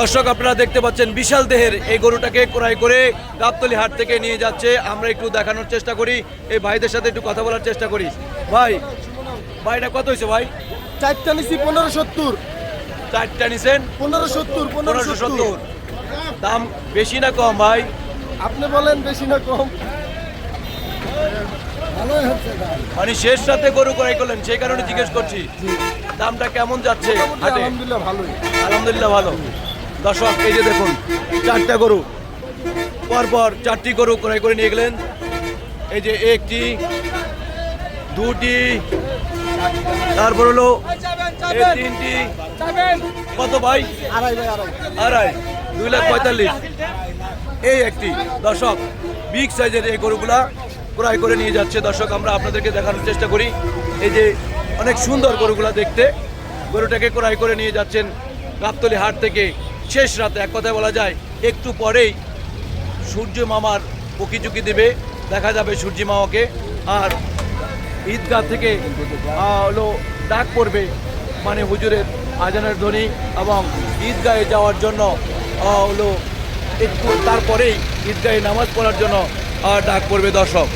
দর্শক আপনারা দেখতে পাচ্ছেন বিশাল দেহের এই গরুটাকে ক্রয় করে গাবতলি হাট থেকে নিয়ে যাচ্ছে। আমরা একটু দেখানোর চেষ্টা করি এই ভাইদের সাথে একটু কথা বলার চেষ্টা করি। ভাই ভাইটা কত হয়েছে ভাই? চারটা নিছি পনেরো সত্তর। চারটা নিছেন? পনেরো সত্তর পনেরো পনেরোশো সত্তর। দাম বেশি না কম ভাই? আপনি বলেন বেশি না কম। মানে শেষ রাতে গরু ক্রয় করলেন সেই কারণে জিজ্ঞেস করছি। দামটা কেমন যাচ্ছে আলহামদুলিল্লাহ ভালোই। আলহামদুলিল্লাহ ভালো। দর্শক, এই যে দেখুন, চারটা গরু। পরপর চারটি গরু ক্রয় করে নিয়ে গেলেন। এই যে একটি, দুটি, তারপর হলো তিনটি। কত ভাই? আড়াই। দুই লাখ পঁয়তাল্লিশ। এই একটি। দর্শক, বিগ সাইজের এই গরুগুলা ক্রয় করে নিয়ে যাচ্ছে। দর্শক, আমরা আপনাদেরকে দেখানোর চেষ্টা করি। এই যে অনেক সুন্দর গরুগুলা দেখতে। গরুটাকে ক্রয় করে নিয়ে যাচ্ছেন গাবতলি হাট থেকে। শেষ রাতে এক কথায় বলা যায়, একটু পরেই সূর্য মামার পকিচুকি দেবে। দেখা যাবে সূর্য মামাকে। আর ঈদগাহ থেকে হলো ডাক পড়বে মানে হুজুরের আজানের ধ্বনি এবং ঈদগাহে যাওয়ার জন্য হলো একটু তারপরেই ঈদগাহে নামাজ পড়ার জন্য ডাক পড়বে দর্শক।